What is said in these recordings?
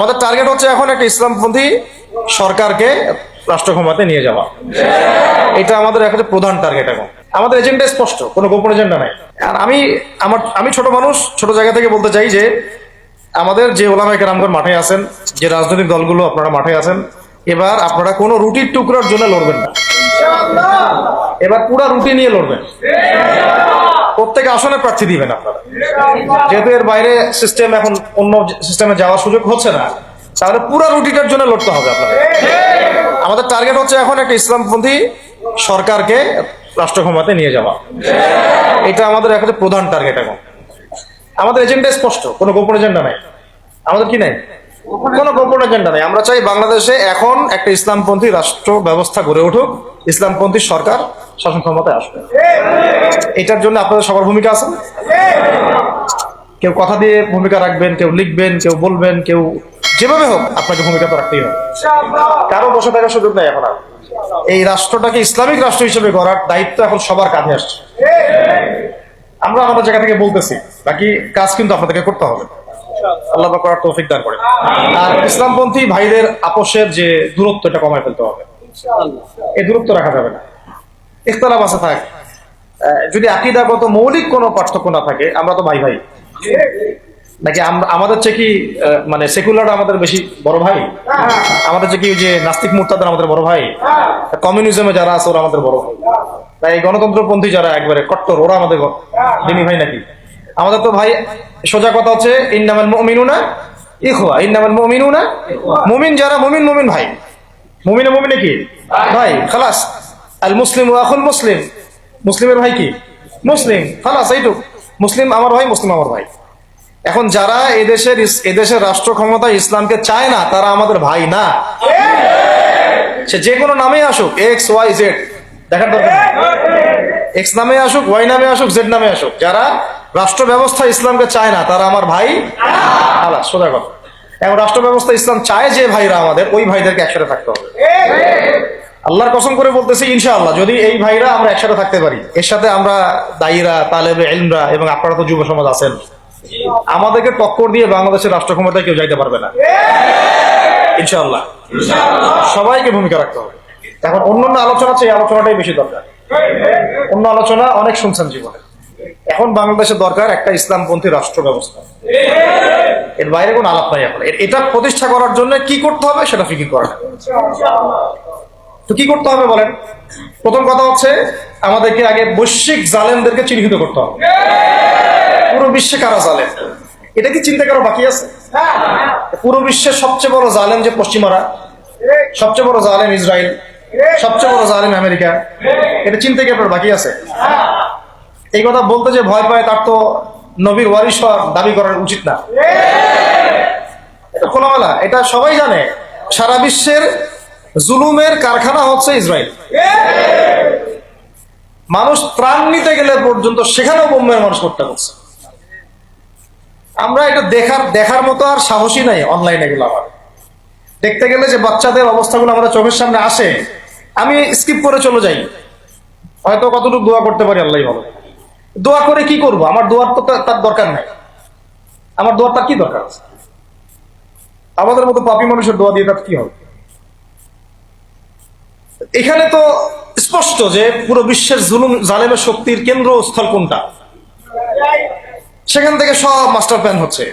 আমাদের টার্গেট হচ্ছে এখন একটা ইসলামপন্থী সরকারকে রাষ্ট্র ক্ষমতায় নিয়ে যাওয়া। এটা আমাদের এখন প্রধান টার্গেট এখন। আমাদের এজেন্ডা স্পষ্ট, কোনো গোপন এজেন্ডা নাই। আর আমি, আমার, আমি ছোট মানুষ, ছোট জায়গা থেকে বলতে চাই যে, আমাদের যে ওলামাই কেরামগণ মাঠে আছেন, যে রাজনৈতিক দলগুলো আপনারা মাঠে আছেন, এবার আপনারা কোনো রুটির টুকরার জন্য লড়বেন না। এবার পুরা রুটি নিয়ে লড়বেন। প্রত্যেক আসনে প্রার্থী দিবেন আপনারা। যেহেতু এর বাইরে সিস্টেম এখন অন্য সিস্টেমে যাওয়ার সুযোগ হচ্ছে না, তাহলে পুরো রুটিটার জন্য লড়তে হবে আপনাদের। আমাদের টার্গেট হচ্ছে এখন একটা ইসলামপন্থী সরকারকে রাষ্ট্র ক্ষমতায় নিয়ে যাওয়া। এটা আমাদের এখন প্রধান টার্গেট এখন। আমাদের এজেন্ডা স্পষ্ট, কোনো গোপন এজেন্ডা নাই। আমাদের কি নাই? কোনো গোপন এজেন্ডা নাই। আমরা চাই বাংলাদেশে এখন একটা ইসলামপন্থী রাষ্ট্র ব্যবস্থা গড়ে উঠুক, ইসলামপন্থী সরকার শাসন ক্ষমতায় আসবে। এটার জন্য আপনাদের সবার ভূমিকা আছে? কেউ কথা দিয়ে ভূমিকা রাখবেন, কেউ লিখবেন, কেউ বলবেন, কেউ যেভাবে হোক আপনাকে ভূমিকা তো রাখতেই হবে। কারও বসে থাকার সুযোগ নাই এখন এই রাষ্ট্রটাকে ইসলামিক রাষ্ট্র হিসেবে গড়ার দায়িত্ব এখন সবার কাঁধে আসছে। আমরা আমাদের জায়গা থেকে বলতেছি, বাকি কাজ কিন্তু আপনাদেরকে করতে হবে। আল্লাহ করার তৌফিক দান করে আর ইসলামপন্থী ভাইদের আপোষের যে দূরত্ব এটা কমায় ফেলতে হবে। এই দূরত্ব রাখা যাবে না। ইখতলাফ আছে, থাক। যদি আকিদাগত মৌলিক কোনো পার্থক্য না থাকে, আমরা তো ভাই ভাই। নাকি আমাদের চেয়ে কি মানে সেকুলার আমাদের বেশি বড় ভাই? আমাদের চেয়ে কি যে নাস্তিক মুরতাদের আমাদের বড় ভাই? কমিউনিজমে যারা আছে, ওরা আমাদের বড় ভাই। তাই গণতন্ত্রপন্থী যারা একবারে কট্টর, ওরা আমাদের দিনী ভাই নাকি? আমাদের তো ভাই, সোজা কথা হচ্ছে, ইন্নামাল মুমিনুনা ইখওয়া, ইন্নামাল মুমিনুনা মুমিন যারা, মুমিন মুমিন ভাই। মুমিনে মুমিনে কি? ভাই, খালাস। আল মুসলিম আখুল মুসলিম। মুসলিমের ভাই কি? মুসলিম। খালাস এইটুক মুসলিম আমার ভাই, মুসলিম আমার ভাই। এখন যারা এদেশের এদেশের রাষ্ট্র ক্ষমতা ইসলামকে চায় না, তারা আমাদের ভাই না। সে যে কোনো নামে আসুক এক্স ওয়াই জেড দেখার দরকার এক্স নামে আসুক ওয়াই নামে আসুক জেড নামে আসুক। যারা রাষ্ট্র ব্যবস্থা ইসলামকে চায় না, তারা আমার ভাই আলাস সোজা কথা। এখন রাষ্ট্র ব্যবস্থা ইসলাম চায় যে ভাইরা আমাদের, ওই ভাইদেরকে একসাথে থাকতে হবে। আল্লাহর কসম করে বলতেছি, ইনশাআল্লাহ, যদি এই ভাইরা আমরা একসাথে থাকতে পারি, এর সাথে আমরা দায়ীরা, তালেবে এলমরা এবং আপনারা তো যুব সমাজ আছেন, আমাদেরকে টক্কর দিয়ে বাংলাদেশের রাষ্ট্র ক্ষমতায় কেউ যাইতে পারবে না। ইনশাআল্লাহ। সবাইকে ভূমিকা রাখতে হবে। এখন অন্যান্য আলোচনা চেয়ে আলোচনাটাই বেশি দরকার। অন্য আলোচনা অনেক শুনছেন জীবনে। এখন বাংলাদেশের দরকার একটা ইসলামপন্থী রাষ্ট্র ব্যবস্থা এর বাইরে কোনো আলাপ নাই এখন। এটা প্রতিষ্ঠা করার জন্য কি করতে হবে সেটা ফিকির করা তো কি করতে হবে বলেন? প্রথম কথা হচ্ছে আমাদেরকে আগে বৈশ্বিক জালেমদেরকে চিহ্নিত করতে হবে। পুরো বিশ্বে কারা জালেম? এটা কি চিন্তা করা বাকি আছে? পুরো বিশ্বের সবচেয়ে বড় জালেম যে পশ্চিমারা? সবচেয়ে বড় জালেম ইসরায়েল সবচেয়ে বড় জালেম আমেরিকা? এটা চিন্তা কি আপনার বাকি আছে? এই কথা বলতে যে ভয় পায় তার তো নবীর ওয়ারিস হওয়ার দাবি করার উচিত না। এটা খোলামেলা, এটা সবাই জানে। সারা বিশ্বের জুলুমের কারখানা হচ্ছে ইসরায়েল। মানুষ ত্রাণ নিতে গেলে পর্যন্ত সেখানেও বোম্বের মানুষ হত্যা করছে। আমরা এটা দেখার দেখার মতো আর সাহসী নাই অনলাইনে এগুলো আমার। দেখতে গেলে যে বাচ্চাদের অবস্থাগুলো আমাদের চোখের সামনে আসে, আমি স্কিপ করে চলে যাই। হয়তো কতটুকু দোয়া করতে পারি আল্লাহ ভালো। দোয়া করে কি করব? আমার দোয়ার তো তার দরকার নাই। আমার দোয়ার তার কি দরকার আছে? আমাদের মতো পাপি মানুষের দোয়া দিয়ে তার কি হবে? এখানে তো স্পষ্ট যে পুরো বিশ্বের জুলুম, জালেমের শক্তির কেন্দ্রস্থল কোনটা? সেখান থেকে সব মাস্টার প্ল্যান হচ্ছে।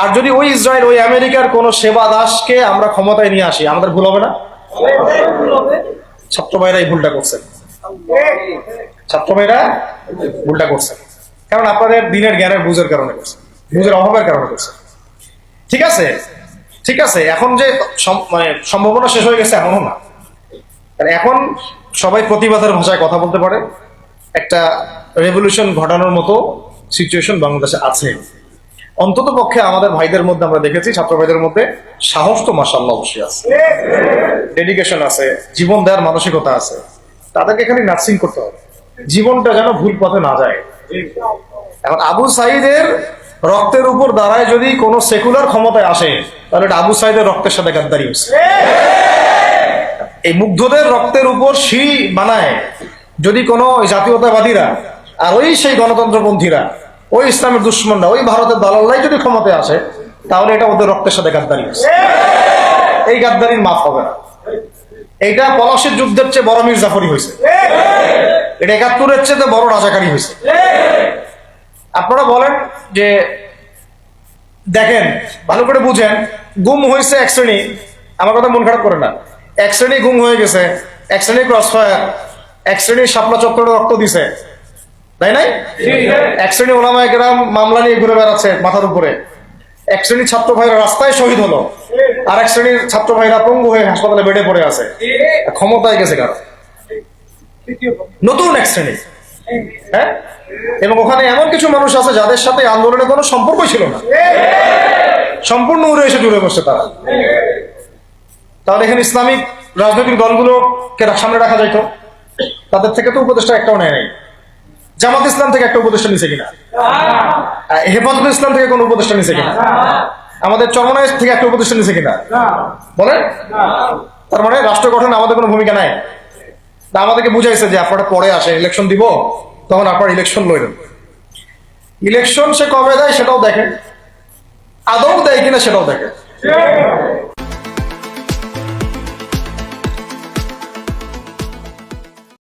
আর যদি ওই ইসরায়েল, ওই আমেরিকার কোন সেবা দাসকে আমরা ক্ষমতায় নিয়ে আসি, আমাদের ভুল হবে না? ছাত্র ভাইরা এই ভুলটা করছেন ছাত্র ভাইরা ভুলটা করছেন কারণ আপনাদের দিনের জ্ঞানের বুঝের কারণে করছেন বুঝের অভাবের কারণে করছেন ঠিক আছে? ঠিক আছে, এখন যে মানে সম্ভাবনা শেষ হয়ে গেছে এমনও না। এখন সবাই প্রতিবাদের ভাষায় কথা বলতে পারে। একটা রেভলিউশন ঘটানোর মতো সিচুয়েশন বাংলাদেশে আছে। অন্তত পক্ষে আমাদের ভাইদের মধ্যে আমরা দেখেছি, ছাত্র ভাইদের মধ্যে সাহস তো মাসাল্লাহ অবশ্যই আছে। ডেডিকেশন আছে, জীবন দেওয়ার মানসিকতা আছে। তাদেরকে খালি নার্সিং করতে হবে। জীবনটা যেন ভুল পথে না যায়। এখন আবু সাইদের রক্তের উপর দাঁড়ায় যদি কোনো সেকুলার ক্ষমতায় আসে, তাহলে এটা আবু সাইদের রক্তের সাথে গাদ্দারি হচ্ছে। এই মুগ্ধদের রক্তের উপর সিঁড়ি বানায় যদি কোনো জাতীয়তাবাদীরা, আর ওই সেই গণতন্ত্রপন্থীরা, ওই ইসলামের দুশ্মনরা, ওই ভারতের দালাল্লাই যদি ক্ষমতায় আসে, তাহলে এটা ওদের রক্তের সাথে গাদ্দারি আছে। এই গাদ্দারির মাফ হবে না। এইটা পলাশির যুদ্ধের চেয়ে বড় মির্জাফরি হয়েছে। এটা একাত্তরের চেয়ে বড় রাজাকারী হয়েছে। আপনারা বলেন যে, দেখেন, ভালো করে বুঝেন, গুম হয়েছে এক শ্রেণি, আমার কথা মন খারাপ করে না। এক শ্রেণি গুম হয়ে গেছে এক শ্রেণি ক্রস ফায়ার এক শ্রেণি শাপলা চত্বরে রক্ত দিছে। তাই নাই? এক শ্রেণি ওলামায় গ্রাম মামলা নিয়ে ঘুরে বেড়াচ্ছে মাথার উপরে। এক শ্রেণির ছাত্র ভাইরা রাস্তায় শহীদ হলো আর এক শ্রেণির ছাত্র ভাইরা পঙ্গু হয়ে হাসপাতালে বেডে পড়ে আছে। ক্ষমতায় গেছে কারও? নতুন এক শ্রেণি। হ্যাঁ? এবং ওখানে এমন কিছু মানুষ আছে যাদের সাথে আন্দোলনের কোনো সম্পর্কই ছিল না। সম্পূর্ণ উড়ে এসে জুড়ে বসছে তারা। তাহলে এখানে ইসলামিক রাজনৈতিক দলগুলোকে সামনে রাখা যাইতো। তাদের থেকে তো উপদেষ্টা একটাও নেয় নাই। জামাত ইসলাম থেকে একটা উপদেষ্টা নিছে কিনা? হেফাজত ইসলাম থেকে কোন উপদেষ্টা নিছে কিনা? আমাদের চরমনায় থেকে একটা উপদেষ্টা নিছে কিনা? বলেন। তার মানে রাষ্ট্র গঠনে আমাদের কোনো ভূমিকা নাই। তা আমাদেরকে বুঝাইছে যে আপনারা পরে আসে ইলেকশন দিব, তখন আপনার ইলেকশন লইলেন ইলেকশন সে কবে দেয় সেটাও দেখে। আদৌ দেয় কিনা সেটাও দেখে।